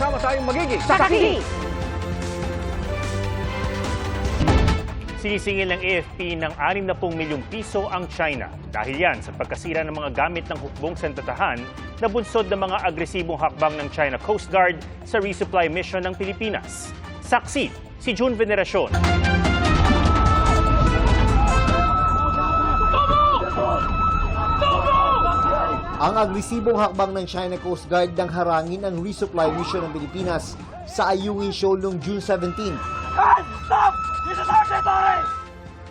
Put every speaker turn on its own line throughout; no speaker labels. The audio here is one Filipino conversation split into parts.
Sama tayong magiging
Saksi!
Sinisingil ng AFP ng 60 milyong piso ang China. Dahil yan sa pagkasira ng mga gamit ng hukbong sentatahan na bunsod ng mga agresibong hakbang ng China Coast Guard sa resupply mission ng Pilipinas. Saksi, si June Veneracion.
Ang agresibong hakbang ng China Coast Guard nang harangin ang resupply mission ng Pilipinas sa Ayungin Shoal noong June 17.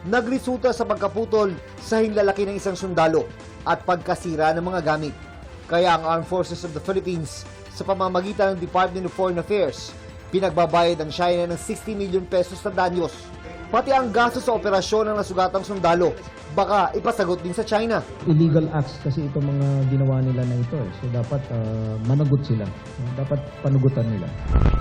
Nagresulta sa pagkaputol sa hinlalaki ng isang sundalo at pagkasira ng mga gamit. Kaya ang Armed Forces of the Philippines sa pamamagitan ng Department of Foreign Affairs, pinagbabayad ang China ng 60 million pesos na danyos. Pati ang gasto sa operasyon ng nasugatang sundalo, baka ipasagot din sa China.
illegal acts kasi itong mga ginawa nila na ito. eh. So dapat ah, managot sila. Dapat panugutan nila.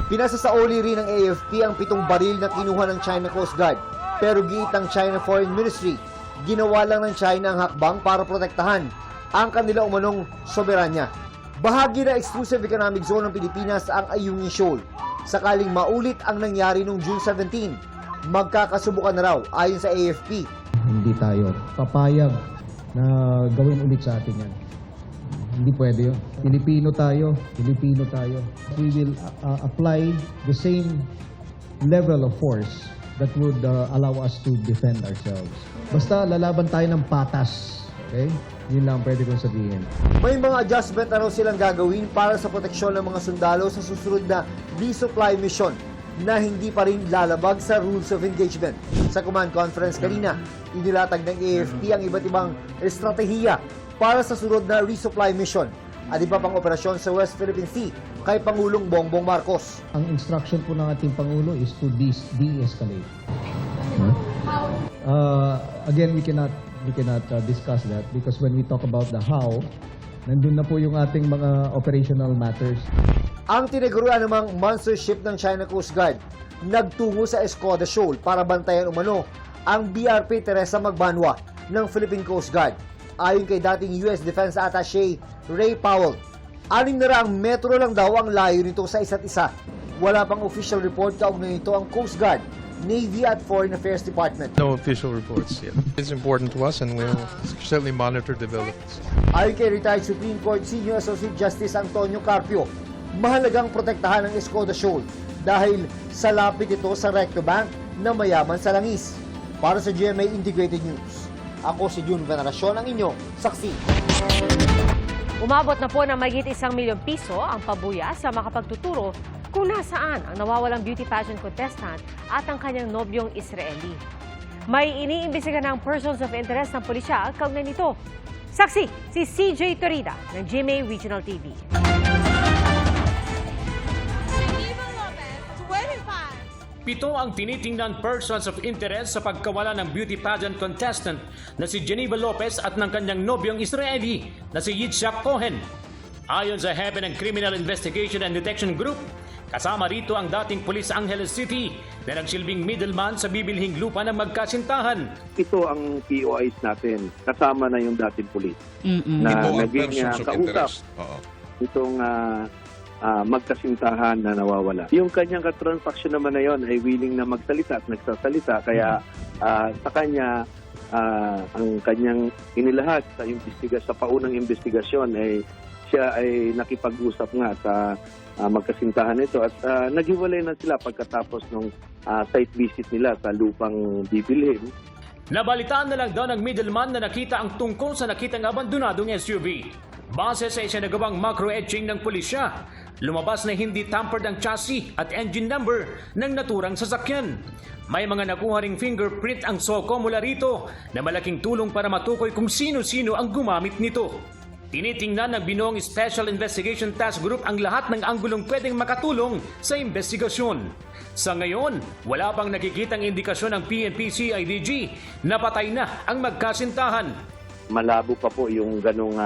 Pinasasauli rin ng AFP ang pitong baril na kinuha ng China Coast Guard. Pero giit ng China Foreign Ministry, ginawa lang ng China ang hakbang para protektahan ang kanila umanong soberanya. Bahagi ng exclusive economic zone ng Pilipinas ang Ayungin Shoal. Sakaling maulit ang nangyari noong June 17, magkakasubukan na raw ayon sa AFP.
Hindi tayo papayag na gawin ulit sa atin yan. Hindi pwede yun. Pilipino tayo. Pilipino tayo. We will ah, apply the same level of force that would ah, allow us to defend ourselves. Basta lalaban tayo ng patas. Okay? Yun lang ang pwede kong sabihin.
May mga adjustment na raw silang gagawin para sa proteksyon ng mga sundalo sa susunod na resupply mission na hindi pa rin lalabag sa rules of engagement. Sa command conference kanina, inilatag ng AFP ang iba't ibang estratehiya para sa sunod na resupply mission at iba pang operasyon sa West Philippine Sea kay Pangulong Bongbong Marcos.
Ang instruction po ng ating Pangulo is to de- de-escalate. Huh? Uh, again, we cannot we cannot uh, discuss that because when we talk about the how, nandun na po yung ating mga operational matters.
Ang tiniguruan namang monster ship ng China Coast Guard nagtungo sa Escoda Shoal para bantayan umano ang BRP Teresa Magbanwa ng Philippine Coast Guard. Ayon kay dating US Defense Attaché Ray Powell, anim na raang metro lang daw ang layo nito sa isa't isa. Wala pang official report kaugnay nito ang Coast Guard, Navy at Foreign Affairs Department.
No official reports yet. It's important to us and we'll certainly monitor developments.
Ayon kay retired Supreme Court Senior Associate Justice Antonio Carpio, mahalagang protektahan ang Escoda Shoal dahil sa lapit ito sa Recto Bank na mayaman sa langis. Para sa GMA Integrated News, ako si June Veneracion, ang inyong saksi.
Umabot na po ng mahigit isang milyong piso ang pabuya sa makapagtuturo kung nasaan ang nawawalang beauty pageant contestant at ang kanyang nobyong Israeli. May iniimbestiga ng persons of interest ng pulisya kaugnay nito. Saksi, si CJ Torida ng GMA Regional TV.
Pito ang tinitingnan persons of interest sa pagkawala ng beauty pageant contestant na si Geneva Lopez at ng kanyang nobyong Israeli na si Yitzhak Cohen. Ayon sa Heaven and Criminal Investigation and Detection Group, kasama rito ang dating Police Angeles City na nagsilbing middleman sa bibilhing lupa ng magkasintahan.
ito ang POIs natin. Kasama na yung dating pulis. Na
Ito ang
naging
persons
uh,
of
kausap
interest. Oo.
itong ah, ah, magkasintahan na nawawala. Yung kanyang katransaksyon naman na yon ay willing na magsalita at nagsasalita. Kaya ah, sa kanya, ah, ang kanyang inilahad sa investiga sa paunang investigasyon ay siya ay nakipag-usap nga sa ah, magkasintahan nito at ah, naghiwalay na sila pagkatapos ng site visit nila sa lupang bibilhin.
Nabalitaan na lang daw ng middleman na nakita ang tungkol sa nakitang abandonadong SUV. Base sa isinagawang macro-etching ng pulisya, lumabas na hindi tampered ang chassis at engine number ng naturang sasakyan. May mga nakuha ring fingerprint ang SOCO mula rito na malaking tulong para matukoy kung sino-sino ang gumamit nito. Tinitingnan ng binuong Special Investigation Task Group ang lahat ng anggulong pwedeng makatulong sa investigasyon. Sa ngayon, wala pang nakikitang indikasyon ng PNP-CIDG na patay na ang magkasintahan.
malabo pa po yung ganong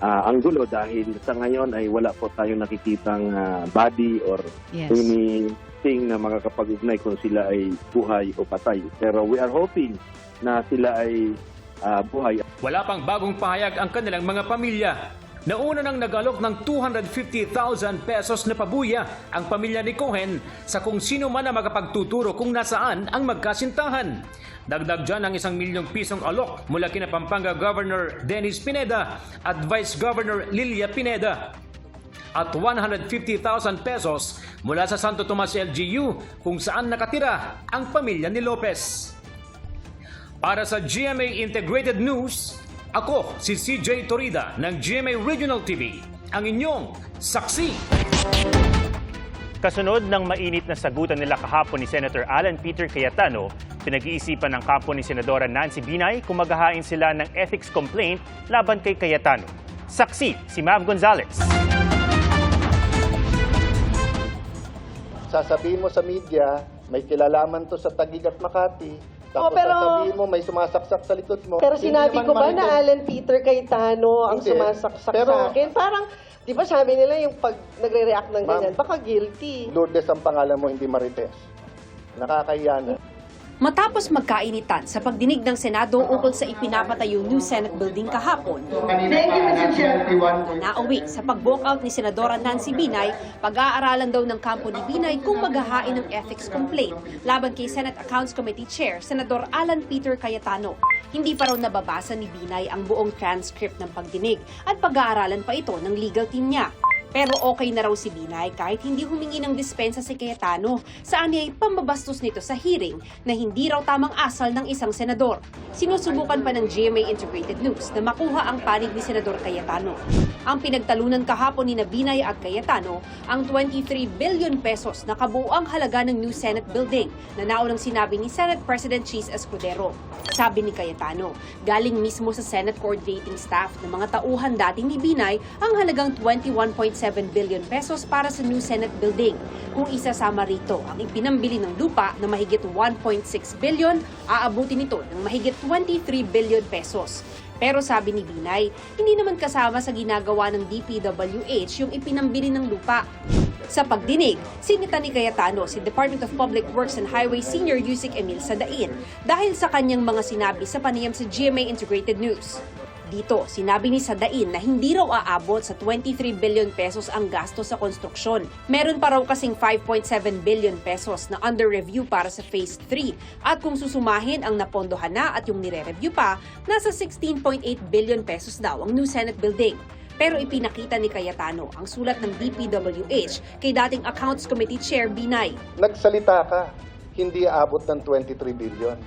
ah, ah, anggulo dahil sa ngayon ay wala po tayong nakikitang ah, body or
Yes.
anything na makakapag-ugnay kung sila ay buhay o patay. Pero we are hoping na sila ay ah, buhay
Wala pang bagong pahayag ang kanilang mga pamilya. Nauna nang nagalok ng 250,000 pesos na pabuya ang pamilya ni Cohen sa kung sino man ang makapagtuturo kung nasaan ang magkasintahan. Dagdag dyan ang isang milyong pisong alok mula kina Pampanga Governor Dennis Pineda at Vice Governor Lilia Pineda at 150,000 pesos mula sa Santo Tomas LGU kung saan nakatira ang pamilya ni Lopez. Para sa GMA Integrated News, ako si CJ Torida ng GMA Regional TV, ang inyong saksi.
Kasunod ng mainit na sagutan nila kahapon ni Senator Alan Peter Cayetano, pinag-iisipan ng kampo ni Senadora Nancy Binay kung maghahain sila ng ethics complaint laban kay Cayetano. Saksi si Ma'am Gonzales.
sasabihin mo sa media, may kilalaman to sa Taguig at Makati, tapos
Oh, pero-
sasabihin mo may sumasaksak sa likod mo.
Pero
Hindi
sinabi
naman
ko ba na
marites.
Alan Peter Cayetano ang
Hindi.
sumasaksak
Pero-
sa akin? Parang, di ba sabi nila yung pag nagre-react ng
Ma'am.
ganyan, baka guilty.
Lourdes ang pangalan mo, hindi Marites. Nakakahiya na.
Matapos magkainitan sa pagdinig ng Senado ukol sa ipinapatayong new Senate building kahapon, nauwi sa pag-walkout ni Senadora Nancy Binay, pag-aaralan daw ng kampo ni Binay kung maghahain ng ethics complaint laban kay Senate Accounts Committee Chair Senador Alan Peter Cayetano. Hindi pa raw nababasa ni Binay ang buong transcript ng pagdinig at pag-aaralan pa ito ng legal team niya. Pero okay na raw si Binay kahit hindi humingi ng dispensa si Cayetano. Saan ay pambabastos nito sa hearing na hindi raw tamang asal ng isang senador. Sinusubukan pa ng GMA Integrated News na makuha ang panig ni Senador Cayetano. Ang pinagtalunan kahapon ni na Binay at Cayetano ang 23 billion pesos na kabuuang halaga ng new Senate building na naunang sinabi ni Senate President Cheese Escudero. Sabi ni Cayetano, galing mismo sa Senate coordinating staff ng mga tauhan dati ni Binay ang halagang 21.7 billion pesos para sa new Senate building. Kung isasama rito ang ipinambili ng lupa na mahigit 1.6 billion, aabutin ito ng mahigit 23 billion pesos. Pero sabi ni Binay, hindi naman kasama sa ginagawa ng DPWH yung ipinambili ng lupa. Sa pagdinig, sinita ni Cayetano si Department of Public Works and Highways Senior Yusik Emil Sadain dahil sa kanyang mga sinabi sa panayam sa GMA Integrated News. Dito, sinabi ni Sadain na hindi raw aabot sa 23 billion pesos ang gasto sa konstruksyon. Meron pa raw kasing 5.7 billion pesos na under review para sa Phase 3 at kung susumahin ang napondohan na at yung nire-review pa, nasa 16.8 billion pesos daw ang new Senate building. Pero ipinakita ni Cayetano ang sulat ng DPWH kay dating Accounts Committee Chair Binay.
Nagsalita ka, hindi aabot ng 23 billion.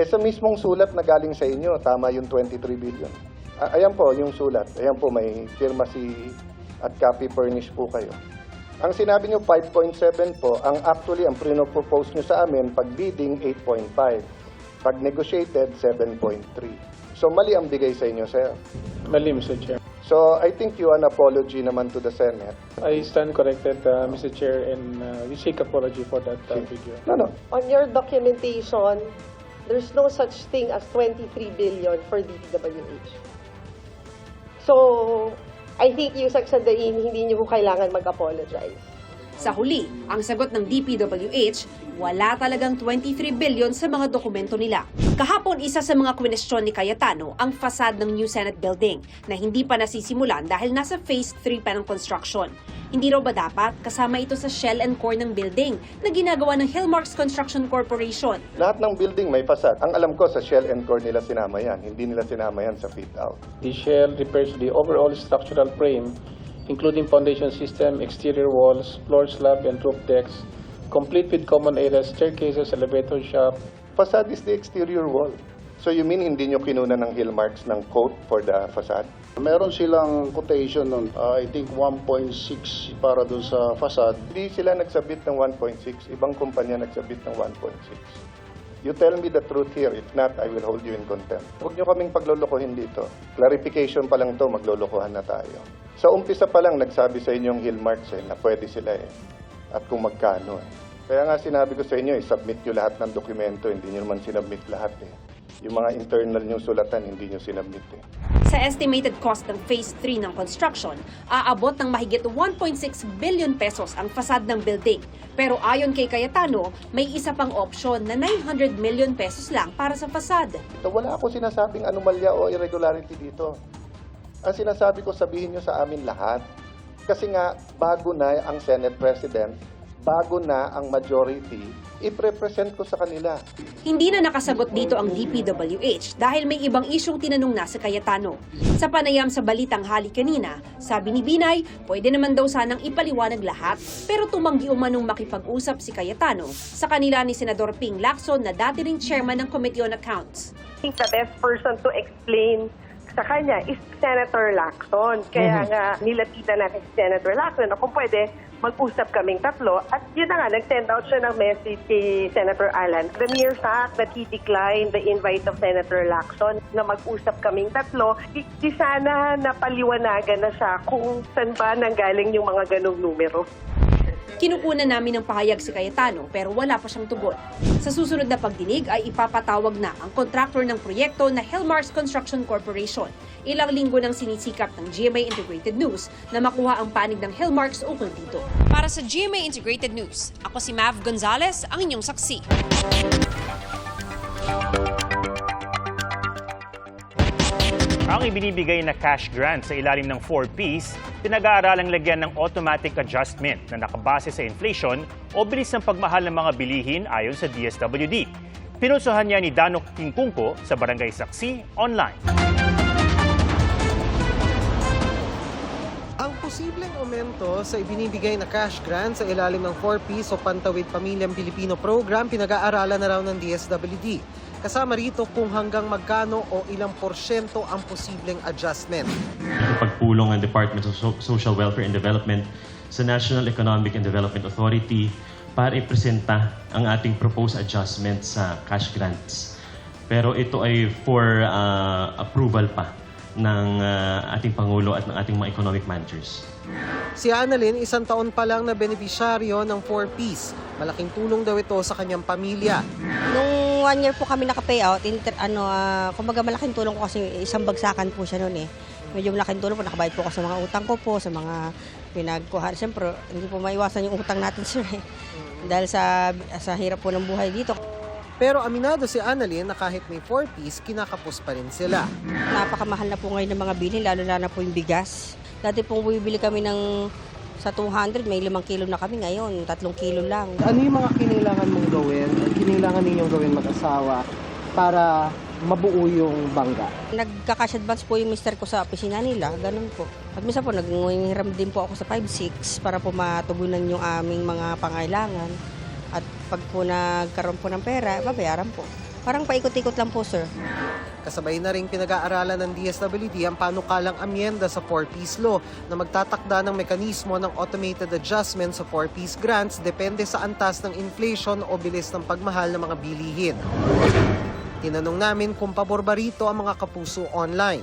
Eh sa mismong sulat na galing sa inyo, tama yung 23 billion. A- ayan po yung sulat. Ayan po, may firma si at copy furnish po kayo. Ang sinabi nyo 5.7 po, ang actually ang pinopropose nyo sa amin, pag bidding 8.5. Pag negotiated, 7.3. So mali ang bigay sa inyo, sir.
Mali, Mr. Chair.
So I think you an apology naman to the Senate.
I stand corrected, uh, Mr. Chair, and uh, we seek apology for that uh, video.
No, no.
On your documentation, there's no such thing as 23 billion for DPWH. So, I think yung sagsadain, hindi niyo kailangan mag-apologize.
Sa huli, ang sagot ng DPWH, wala talagang 23 billion sa mga dokumento nila. Kahapon, isa sa mga kwestiyon ni Cayetano ang fasad ng new Senate building na hindi pa nasisimulan dahil nasa phase 3 pa ng construction. Hindi raw ba dapat kasama ito sa shell and core ng building na ginagawa ng Hillmarks Construction Corporation?
Lahat ng building may facade. Ang alam ko sa shell and core nila sinama yan. Hindi nila sinama yan sa fit out.
The shell repairs the overall structural frame, including foundation system, exterior walls, floor slab, and roof decks, complete with common areas, staircases, elevator shaft,
Facade is the exterior wall. So you mean hindi nyo kinuna ng Hillmarks ng coat for the facade?
Meron silang quotation nun, uh, I think 1.6 para dun sa facade.
Hindi sila nagsabit ng 1.6. Ibang kumpanya nagsabit ng 1.6. You tell me the truth here. If not, I will hold you in contempt. Huwag nyo kaming paglolokohin dito. Clarification pa lang to, maglolokohan na tayo. Sa umpisa pa lang, nagsabi sa inyong Hillmarks eh, na pwede sila eh. At kung magkano eh. Kaya nga sinabi ko sa inyo, eh, submit nyo lahat ng dokumento. Hindi nyo naman sinubmit lahat eh. Yung mga internal nyo sulatan, hindi nyo sinubmit eh.
Sa estimated cost ng Phase 3 ng construction, aabot ng mahigit 1.6 billion pesos ang fasad ng building. Pero ayon kay Cayetano, may isa pang option na 900 million pesos lang para sa fasad.
So, wala ako sinasabing anomalya o irregularity dito. Ang sinasabi ko, sabihin nyo sa amin lahat. Kasi nga, bago na ang Senate President, bago na ang majority, i-represent ko sa kanila.
Hindi na nakasagot dito ang DPWH dahil may ibang isyong tinanong na sa Cayetano. Sa panayam sa Balitang Hali kanina, sabi ni Binay, pwede naman daw sanang ipaliwanag lahat pero tumanggi umanong makipag-usap si Cayetano sa kanila ni Senador Ping Lacson na dati ring chairman ng Committee on Accounts.
I think the best person to explain sa kanya is Senator Lacson. Kaya nga nilapitan natin si Senator Lacson na kung pwede mag-usap kaming tatlo. At yun na nga, nag-send out siya ng message kay Senator Alan. The mere fact that he declined the invite of Senator Lacson na mag-usap kaming tatlo, di, di sana napaliwanagan na siya kung saan ba nanggaling yung mga ganong numero.
Kinukunan namin ng pahayag si Cayetano pero wala pa siyang tugon. Sa susunod na pagdinig ay ipapatawag na ang kontraktor ng proyekto na Hellmars Construction Corporation. Ilang linggo nang sinisikap ng GMA Integrated News na makuha ang panig ng Hellmarks ukol dito. Para sa GMA Integrated News, ako si Mav Gonzalez, ang inyong saksi.
Ang ibinibigay na cash grant sa ilalim ng 4Ps, pinag-aaralang lagyan ng automatic adjustment na nakabase sa inflation o bilis ng pagmahal ng mga bilihin ayon sa DSWD. Pinulsuhan niya ni Danok Kingkungko sa Barangay Saksi online.
Ang posibleng aumento sa ibinibigay na cash grant sa ilalim ng 4Ps o Pantawid Pamilyang Pilipino Program pinag-aaralan na raw ng DSWD. Kasama rito kung hanggang magkano o ilang porsyento ang posibleng adjustment.
pagpulong ng Department of So- Social Welfare and Development sa National Economic and Development Authority para ipresenta ang ating proposed adjustment sa cash grants. Pero ito ay for uh, approval pa ng uh, ating Pangulo at ng ating mga economic managers.
Si Annalyn, isang taon pa lang na benepisyaryo ng 4Ps. Malaking tulong daw ito sa kanyang pamilya.
Nung one year po kami naka-payout, inter, ano, ah, kumbaga malaking tulong ko kasi isang bagsakan po siya noon eh. Medyo malaking tulong po, nakabayad po ako sa mga utang ko po, sa mga pinagkuhan. Siyempre, hindi po maiwasan yung utang natin sir eh. Dahil sa, sa hirap po ng buhay dito.
Pero aminado si Annalyn na kahit may 4Ps, kinakapos pa rin sila.
Napakamahal na po ngayon ng mga bilhin, lalo na na po yung bigas. Dati pong bumibili kami ng sa 200, may 5 kilo na kami ngayon, 3 kilo lang.
Ano yung mga kinailangan mong gawin, kinailangan ninyong gawin mag-asawa para mabuo yung bangga?
Nagka-cash advance po yung mister ko sa opisina nila, ganun po. At minsan po, naghiram din po ako sa 5-6 para po matugunan yung aming mga pangailangan. At pag po nagkaroon po ng pera, babayaran po. Parang paikot-ikot lang po, sir.
Kasabay na rin pinag-aaralan ng DSWD ang panukalang amyenda sa 4-piece law na magtatakda ng mekanismo ng automated adjustment sa 4-piece grants depende sa antas ng inflation o bilis ng pagmahal ng mga bilihin. Tinanong namin kung pabor ba rito ang mga kapuso online.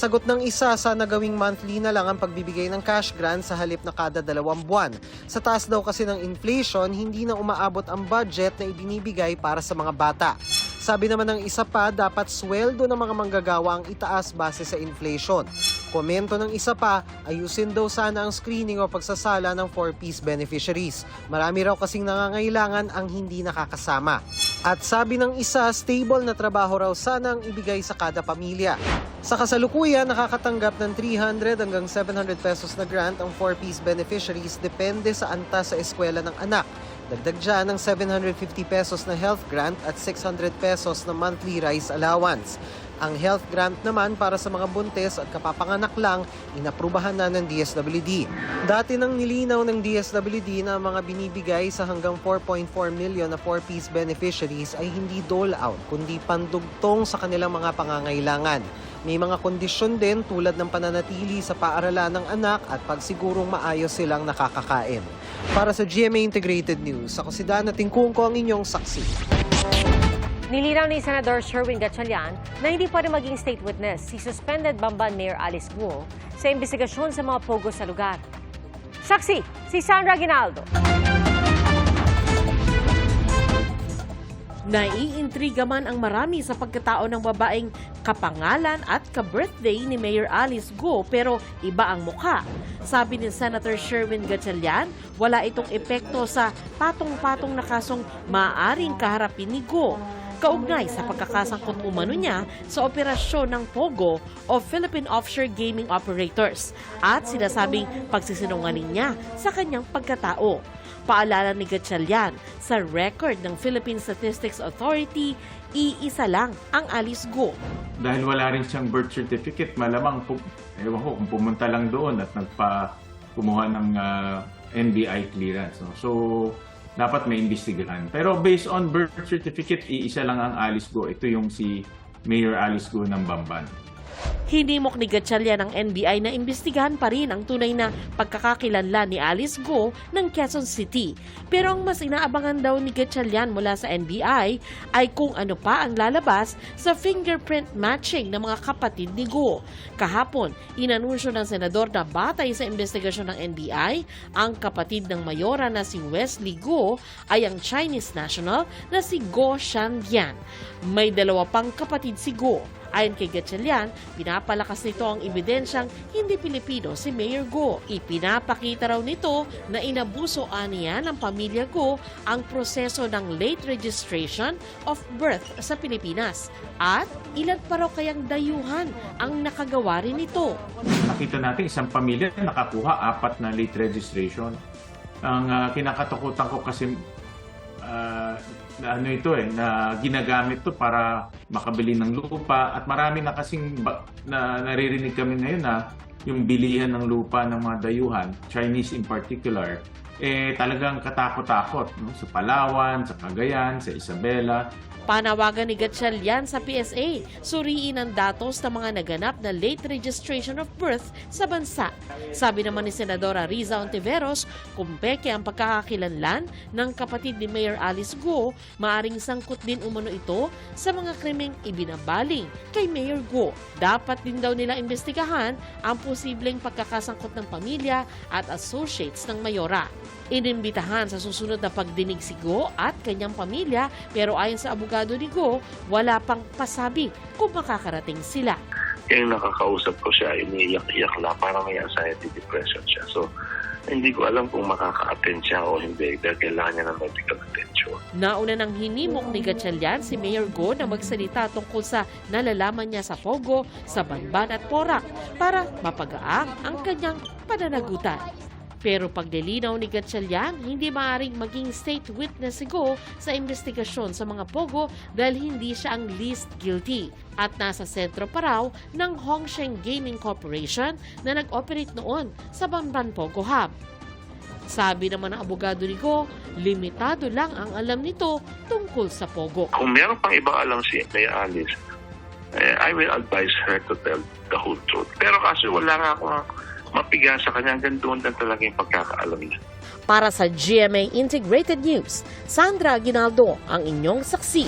Sagot ng isa, sana gawing monthly na lang ang pagbibigay ng cash grant sa halip na kada dalawang buwan. Sa taas daw kasi ng inflation, hindi na umaabot ang budget na ibinibigay para sa mga bata. Sabi naman ng isa pa, dapat sweldo ng mga manggagawa ang itaas base sa inflation. Komento ng isa pa, ayusin daw sana ang screening o pagsasala ng 4-piece beneficiaries. Marami raw kasing nangangailangan ang hindi nakakasama. At sabi ng isa, stable na trabaho raw sana ang ibigay sa kada pamilya. Sa kasalukuyan, nakakatanggap ng 300 hanggang 700 pesos na grant ang 4-piece beneficiaries depende sa antas sa eskwela ng anak. Dagdag dyan ng 750 pesos na health grant at 600 pesos na monthly rice allowance. Ang health grant naman para sa mga buntis at kapapanganak lang, inaprubahan na ng DSWD. Dati nang nilinaw ng DSWD na ang mga binibigay sa hanggang 4.4 million na 4-piece beneficiaries ay hindi dole out, kundi pandugtong sa kanilang mga pangangailangan. May mga kondisyon din tulad ng pananatili sa paaralan ng anak at pagsigurong maayos silang nakakakain. Para sa GMA Integrated News, ako si Dana Tingkungko ang inyong saksi.
Nilinaw ni Senador Sherwin Gatchalian na hindi pwede maging state witness si suspended Bamban Mayor Alice Guo sa investigasyon sa mga pogo sa lugar. Saksi, si Sandra Ginaldo.
Naiintriga man ang marami sa pagkatao ng babaeng kapangalan at ka-birthday ni Mayor Alice Go pero iba ang mukha. Sabi ni Senator Sherwin Gatchalian, wala itong epekto sa patong-patong na kasong maaaring kaharapin ni Go. Kaugnay sa pagkakasangkot umano niya sa operasyon ng POGO o Philippine Offshore Gaming Operators at sinasabing pagsisinungaling niya sa kanyang pagkatao. Paalala ni Gatchalian, sa record ng Philippine Statistics Authority, iisa lang ang Alice Go.
dahil wala rin siyang birth certificate, malamang pu- ewan ko kung pumunta lang doon at nagpa kumuha ng ah, NBI clearance. No? So, dapat may imbestigahan. Pero based on birth certificate, iisa lang ang Alice Go. Ito yung si Mayor Alice Go ng Bamban.
Hinimok ni Gatchalian ng NBI na imbestigahan pa rin ang tunay na pagkakakilanlan ni Alice Go ng Quezon City. Pero ang mas inaabangan daw ni Gatchalian mula sa NBI ay kung ano pa ang lalabas sa fingerprint matching ng mga kapatid ni Go. Kahapon, inanunsyo ng senador na batay sa investigasyon ng NBI, ang kapatid ng mayora na si Wesley Go ay ang Chinese national na si Go Shandian. May dalawa pang kapatid si Go. Ayon kay Gatchalian, pinapalakas nito ang ebidensyang hindi Pilipino si Mayor Go. Ipinapakita raw nito na inabuso aniya ng pamilya Go ang proseso ng late registration of birth sa Pilipinas. At ilan pa raw kayang dayuhan ang nakagawa rin nito.
Nakita natin isang pamilya nakakuha apat na late registration. Ang ah, kinakatakutan ko kasi ah, na ano ito eh, na ginagamit to para makabili ng lupa at marami na kasing ba- na naririnig kami ngayon na yung bilihan ng lupa ng mga dayuhan, Chinese in particular, eh talagang katakot-takot no? sa Palawan, sa Cagayan, sa Isabela,
Panawagan ni Gatchalian sa PSA, suriin ang datos ng mga naganap na late registration of birth sa bansa. Sabi naman ni Senadora Riza Ontiveros, kung peke ang pagkakakilanlan ng kapatid ni Mayor Alice Go, maaring sangkot din umano ito sa mga krimeng ibinabaling kay Mayor Go. Dapat din daw nila imbestigahan ang posibleng pagkakasangkot ng pamilya at associates ng Mayora. Inimbitahan sa susunod na pagdinig si Go at kanyang pamilya pero ayon sa abogado ni Go, wala pang pasabi kung makakarating sila.
yung nakakausap ko siya, iniiyak-iyak lang, parang may anxiety depression siya. So, hindi ko alam kung makaka-attend siya o hindi dahil kailangan niya ng medical attention.
Nauna nang hinimok ni Gatchalian si Mayor Go na magsalita tungkol sa nalalaman niya sa Pogo, sa Banban at Porac para mapagaang ang kanyang pananagutan. Pero paglilinaw ni Gatchalian, hindi maaring maging state witness si Go sa investigasyon sa mga Pogo dahil hindi siya ang least guilty. At nasa sentro pa raw ng Hongsheng Gaming Corporation na nag-operate noon sa Banban Pogo Hub. Sabi naman ng abogado ni Go, limitado lang ang alam nito tungkol sa Pogo.
Kung meron pang ibang alam si Mayor Alice, eh, I will advise her to tell the whole truth. Pero kasi wala nga akong mapiga sa kanya, hanggang doon lang talaga yung pagkakaalam niya.
Para sa GMA Integrated News, Sandra Aguinaldo ang inyong saksi.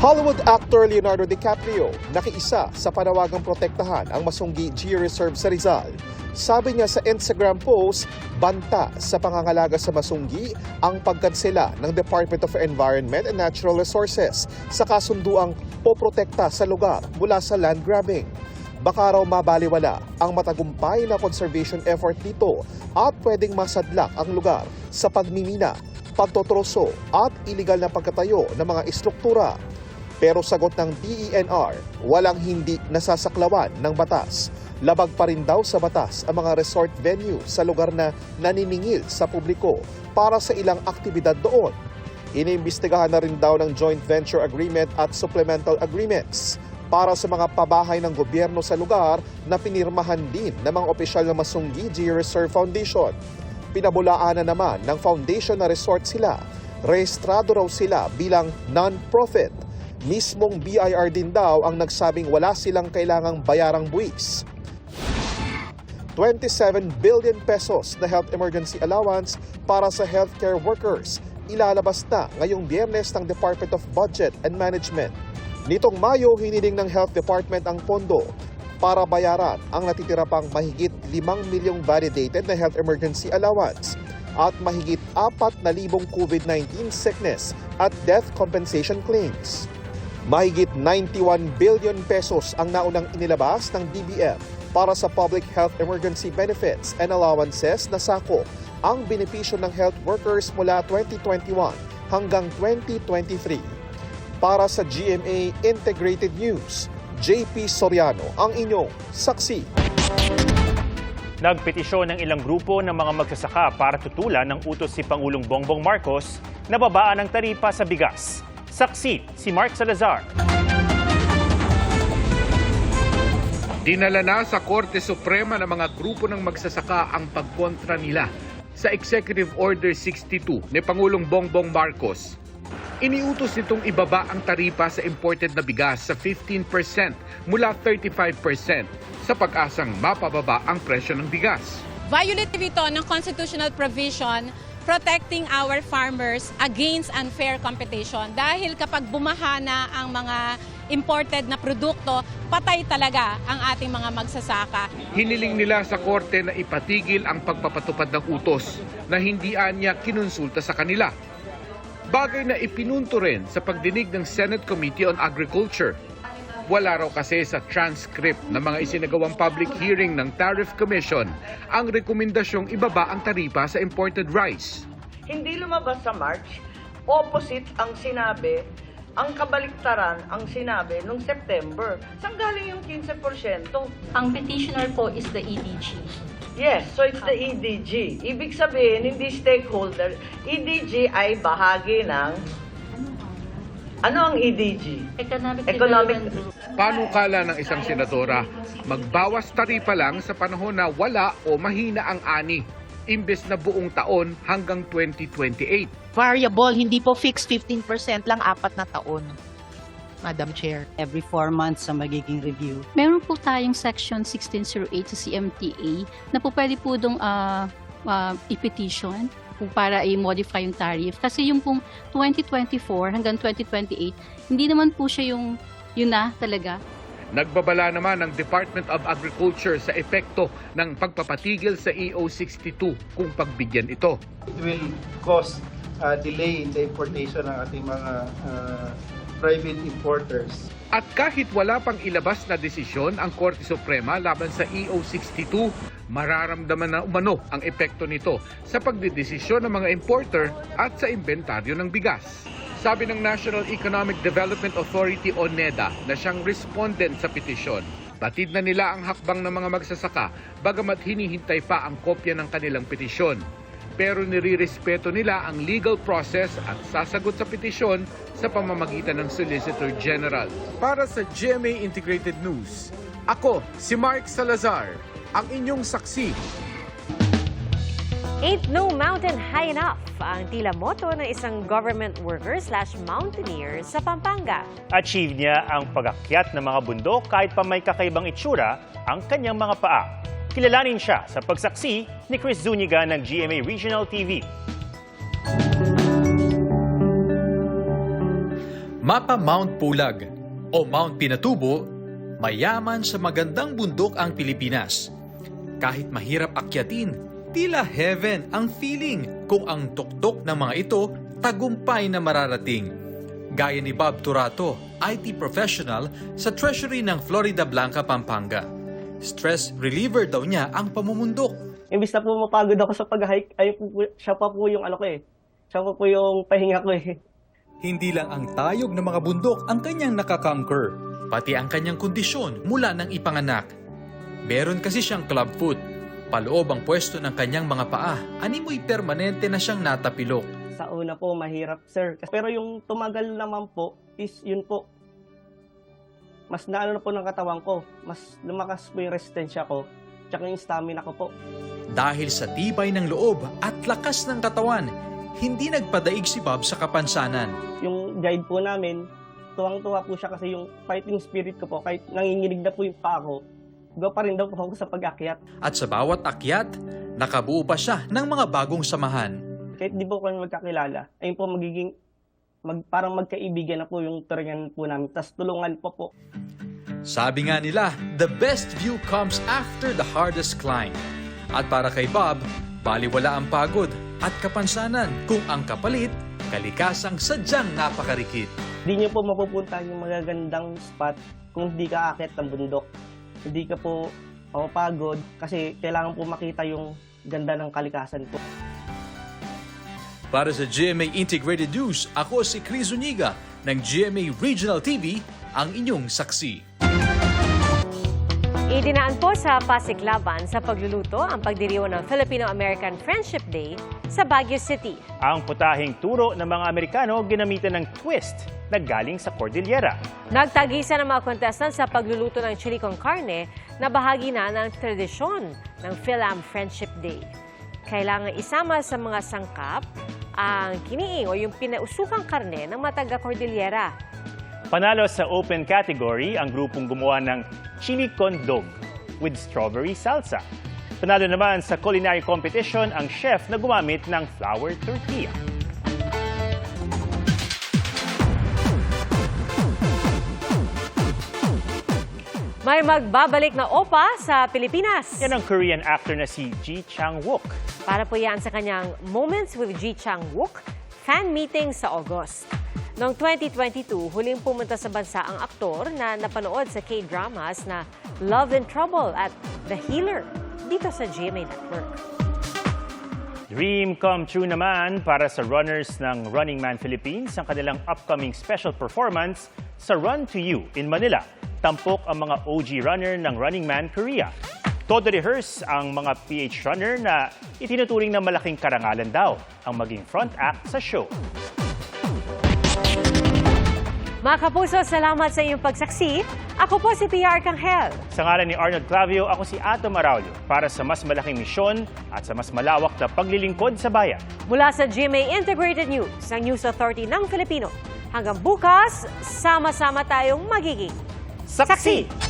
Hollywood actor Leonardo DiCaprio nakiisa sa panawagang protektahan ang Masunggi Geo-Reserve sa Rizal. Sabi niya sa Instagram post, banta sa pangangalaga sa Masunggi ang pagkansela ng Department of Environment and Natural Resources sa kasunduang poprotekta sa lugar mula sa land grabbing. Baka raw mabaliwala ang matagumpay na conservation effort nito at pwedeng masadlak ang lugar sa pagmimina, pagtotroso at iligal na pagkatayo ng mga istruktura. Pero sagot ng DENR, walang hindi nasasaklawan ng batas. Labag pa rin daw sa batas ang mga resort venue sa lugar na naniningil sa publiko para sa ilang aktibidad doon. Iniimbestigahan na rin daw ng joint venture agreement at supplemental agreements para sa mga pabahay ng gobyerno sa lugar na pinirmahan din ng mga opisyal ng Masunggi Geo-Reserve Foundation. Pinabulaan na naman ng foundation na resort sila. Rehistrado raw sila bilang non-profit. Mismong BIR din daw ang nagsabing wala silang kailangang bayarang buwis. 27 billion pesos na health emergency allowance para sa healthcare workers ilalabas na ngayong biyernes ng Department of Budget and Management. Nitong Mayo, hiniling ng Health Department ang pondo para bayaran ang natitira pang mahigit 5 milyong validated na health emergency allowance at mahigit 4,000 COVID-19 sickness at death compensation claims. Mahigit 91 billion pesos ang naunang inilabas ng DBM para sa public health emergency benefits and allowances na sakop ang benepisyo ng health workers mula 2021 hanggang 2023. Para sa GMA Integrated News, JP Soriano ang inyong saksi.
Nagpetisyon ng ilang grupo ng mga magsasaka para tutulan ng utos si Pangulong Bongbong Marcos na babaan ng taripa sa bigas. Saksi si Mark Salazar.
Dinala na sa Korte Suprema ng mga grupo ng magsasaka ang pagkontra nila sa Executive Order 62 ni Pangulong Bongbong Marcos. Iniutos nitong ibaba ang taripa sa imported na bigas sa 15% mula 35% sa pag-asang mapababa ang presyo ng bigas.
Violative ito ng constitutional provision protecting our farmers against unfair competition. Dahil kapag bumaha na ang mga imported na produkto, patay talaga ang ating mga magsasaka.
Hiniling nila sa korte na ipatigil ang pagpapatupad ng utos na hindi anya kinonsulta sa kanila. Bagay na ipinunto rin sa pagdinig ng Senate Committee on Agriculture. Wala raw kasi sa transcript ng mga isinagawang public hearing ng Tariff Commission ang rekomendasyong ibaba ang taripa sa imported rice.
Hindi lumabas sa March, opposite ang sinabi, ang kabaliktaran ang sinabi nung September. Saan galing yung 15%?
Ang petitioner po is the EDG.
Yes, so it's the EDG. Ibig sabihin, hindi stakeholder. EDG ay bahagi ng... Ano ang EDG?
Economic,
Economic.
Panukala ng isang senadora, magbawas taripa lang sa panahon na wala o mahina ang ani, imbes na buong taon hanggang 2028.
variable, hindi po fixed 15% lang apat na taon. Madam Chair.
Every four months sa magiging review.
Meron po tayong section 1608 sa CMTA na po pwede po dong ah, ah, i-petition kung para i-modify yung tariff. Kasi yung pong 2024 hanggang 2028, hindi naman po siya yung yun na talaga.
Nagbabala naman ng Department of Agriculture sa epekto ng pagpapatigil sa EO62 kung pagbigyan ito.
It will cause uh, delay in the importation ng ating mga uh, private importers.
At kahit wala pang ilabas na desisyon ang Korte Suprema laban sa EO62, mararamdaman na umano ang epekto nito sa pagdidesisyon ng mga importer at sa inventaryo ng bigas. Sabi ng National Economic Development Authority o NEDA na siyang respondent sa petisyon, batid na nila ang hakbang ng mga magsasaka bagamat hinihintay pa ang kopya ng kanilang petisyon. Pero nirirespeto nila ang legal process at sasagot sa petisyon sa pamamagitan ng Solicitor General. Para sa GMA Integrated News, ako si Mark Salazar, ang inyong saksi
Ain't no mountain high enough ang tila moto ng isang government worker slash mountaineer sa Pampanga.
Achieve niya ang pagakyat ng mga bundok kahit pa may kakaibang itsura ang kanyang mga paa. Kilalanin siya sa pagsaksi ni Chris Zuniga ng GMA Regional TV.
Mapa Mount Pulag o Mount Pinatubo, mayaman sa magandang bundok ang Pilipinas. Kahit mahirap akyatin, tila heaven ang feeling kung ang tuktok ng mga ito tagumpay na mararating. Gaya ni Bob Turato, IT professional sa treasury ng Florida Blanca, Pampanga. Stress reliever daw niya ang pamumundok.
Imbis na po mapagod ako sa pag-hike, ay po, siya pa po yung ano ko eh. Siya pa po yung pahinga ko eh.
Hindi lang ang tayog ng mga bundok ang kanyang nakakonquer, pati ang kanyang kondisyon mula ng ipanganak. Meron kasi siyang clubfoot. Paloob ang pwesto ng kanyang mga paa, animoy permanente na siyang natapilok.
Sa una po, mahirap sir. Pero yung tumagal naman po, is yun po, mas naano na po ng katawan ko. Mas lumakas po yung resistensya ko. Tsaka yung stamina ko po.
Dahil sa tibay ng loob at lakas ng katawan, hindi nagpadaig si Bob sa kapansanan.
Yung guide po namin, tuwang-tuwa po siya kasi yung fighting spirit ko po, kahit nanginginig na po yung paa ko, go pa rin daw po ako sa pag-akyat.
At sa bawat akyat, nakabuo pa siya ng mga bagong samahan.
Kahit di po kami magkakilala, ayun po magiging, mag, parang magkaibigan na po yung turingan po namin. Tapos tulungan po po.
Sabi nga nila, the best view comes after the hardest climb. At para kay Bob, baliwala ang pagod at kapansanan kung ang kapalit, kalikasang sadyang napakarikit.
Hindi niyo po mapupunta yung magagandang spot kung hindi ka akit ng bundok. Hindi ka po mapapagod kasi kailangan po makita yung ganda ng kalikasan po.
Para sa GMA Integrated News, ako si Chris Zuniga ng GMA Regional TV, ang inyong saksi.
Idinaan po sa Pasiklaban sa pagluluto ang pagdiriwang ng Filipino-American Friendship Day sa Baguio City.
Ang putahing turo ng mga Amerikano ginamitan ng twist na galing sa Cordillera.
Nagtagisa ng mga contestants sa pagluluto ng chili con carne na bahagi na ng tradisyon ng Philam Friendship Day. Kailangan isama sa mga sangkap ang kiniing o yung pinausukang karne ng mga taga-Cordillera.
Panalo sa open category ang grupong gumawa ng chili con dog with strawberry salsa. Panalo naman sa culinary competition ang chef na gumamit ng flour tortilla.
May magbabalik na OPA sa Pilipinas.
Yan ang Korean actor na si Ji Chang-wook.
Para po yan sa kanyang Moments with Ji Chang-wook fan meeting sa August. Noong 2022, huling pumunta sa bansa ang aktor na napanood sa K-dramas na Love and Trouble at The Healer dito sa GMA Network.
Dream come true naman para sa runners ng Running Man Philippines ang kanilang upcoming special performance sa Run to You in Manila. Tampok ang mga OG runner ng Running Man Korea. Todo rehearse ang mga PH runner na itinuturing na malaking karangalan daw ang maging front act sa show.
Mga kapuso, salamat sa inyong pagsaksi. Ako po si Pia Arcangel.
Sa ngalan ni Arnold Clavio, ako si Ato Maraulio para sa mas malaking misyon at sa mas malawak na paglilingkod sa bayan.
Mula sa GMA Integrated News, ang News Authority ng Filipino. Hanggang bukas, sama-sama tayong magiging saksi.